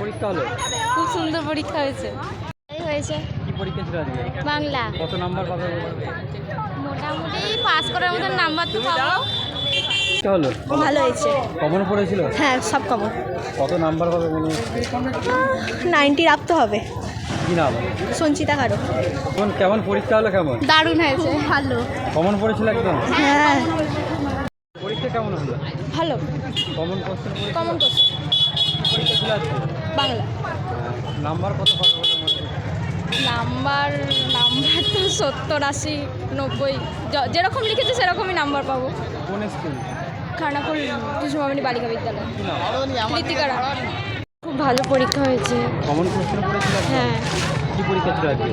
পরীক্ষা হলো? খুব সুন্দর পরীক্ষা হয়েছে। হয়েছে। কি পরীক্ষা ছিল আজকে? বাংলা। কত নাম্বার পাবে? মোটামুটি পাস করার মতন নাম্বার তো পাবো। পরীক্ষা হলো? ভালো হয়েছে। কমন পড়েছিল? হ্যাঁ সব কমন। কত নাম্বার পাবে মনে? নাইনটি রাখতে হবে। কি নাম? সঞ্চিতা কারও। কোন কেমন পরীক্ষা হলো কেমন? দারুণ হয়েছে। ভালো। কমন পড়েছিল একদম? হ্যাঁ। পরীক্ষা কেমন হলো? ভালো। কমন কোশ্চেন কমন কোর্স পরীক্ষা ছিল বাংলা। নাম্বার কত? নাম্বার নাম্বার তো সত্তর আশি নব্বই। যেরকম লিখেছে সেরকমই নাম্বার পাবো। কোন স্কুল? খানাকুল বালিকা বিদ্যালয়। খুব ভালো পরীক্ষা হয়েছে। কমন হ্যাঁ। কি পরীক্ষা ছিল আজকে?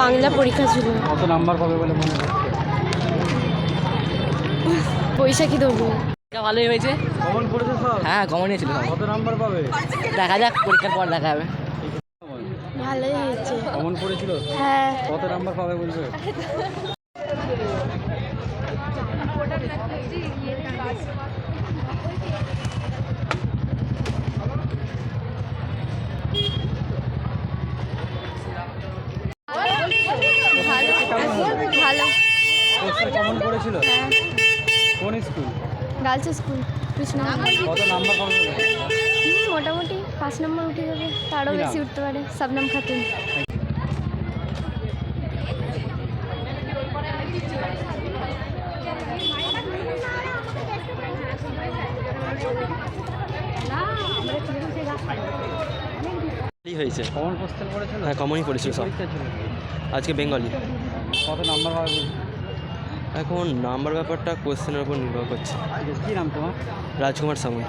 বাংলা পরীক্ষা ছিল। কত নাম্বার পাবে বলে মনে হচ্ছে? বৈশাখী দেবো ভালোই হয়েছে। কমন পড়েছে সব? হ্যাঁ কমনই ছিল কত নাম্বার পাবে? দেখা যাক পরীক্ষার পর দেখা যাবে ভালোই হয়েছে। কমন পড়েছিল? হ্যাঁ। কত নাম্বার পাবে বলবে ভালো। কোন স্কুল গার্লস স্কুল কৃষ্ণ কত নাম্বার মোটামুটি পাঁচ নম্বর উঠে যাবে। তারও বেশি উঠতে পারে শবনম খাতুন। হয়েছে। কমন পড়েছিল হ্যাঁ কমনই পড়েছিল সব। আজকে বেঙ্গলি কত নাম্বার বলবে? এখন নাম্বার ব্যাপারটা কোশ্চেনের উপর নির্ভর করছে। কি নাম তোমার? রাজকুমার সামন্ত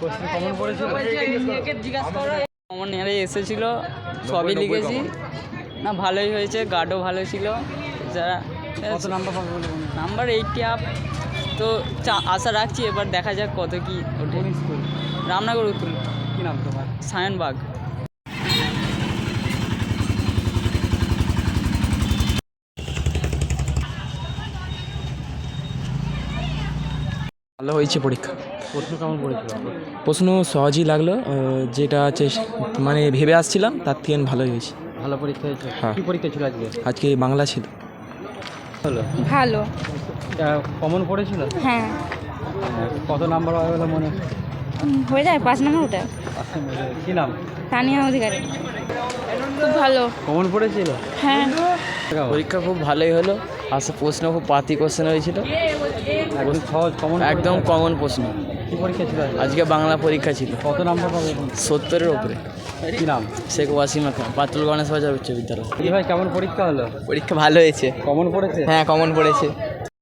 কোশ্চেন কমন পড়েছিল? এসেছিল সবই লিখেছি। না ভালোই হয়েছে গার্ডও ভালো ছিল। যারা নাম্বার এইটটি আপ তো চা- আশা রাখছি এবার দেখা যাক কত কি ওঠে। রামনগর উত্তর। নাম তোমার। সায়নবাগ। ভালো হয়েছে পরীক্ষা। প্রশ্ন কেমন পড়েছিল? প্রশ্ন সহজই লাগল যেটা আছে মানে ভেবে আসছিলাম তার থেকে ভালোই হয়েছে। ভালো পরীক্ষা হয়েছে? হ্যাঁ। কি পরীক্ষা ছিল আজকে? আজকে বাংলা ছিল। হলো ভালো। কমন পড়েছিল? হ্যাঁ। কত নাম্বার পাবে বলে মনে হয়? যায় পাঁচ নম্বর ওটা কি নাম? তানিয়া অধিকারী। খুব ভালো। কমন পড়েছিল? হ্যাঁ। পরীক্ষা খুব ভালোই হলো। আসলে প্রশ্ন খুব পাতি কোশ্চেন হয়েছিল। একদম কমন একদম কমন প্রশ্ন। পরীক্ষা আজকে? আজকে বাংলা পরীক্ষা ছিল। কত নাম্বার পাবে সত্তরের ওপরে কি নাম? শেখ ওয়াসিমা খান পাতুল গণেশ বাজার উচ্চ বিদ্যালয়। কি ভাই কেমন পরীক্ষা হলো? পরীক্ষা ভালো হয়েছে। কমন পড়েছে? হ্যাঁ কমন পড়েছে।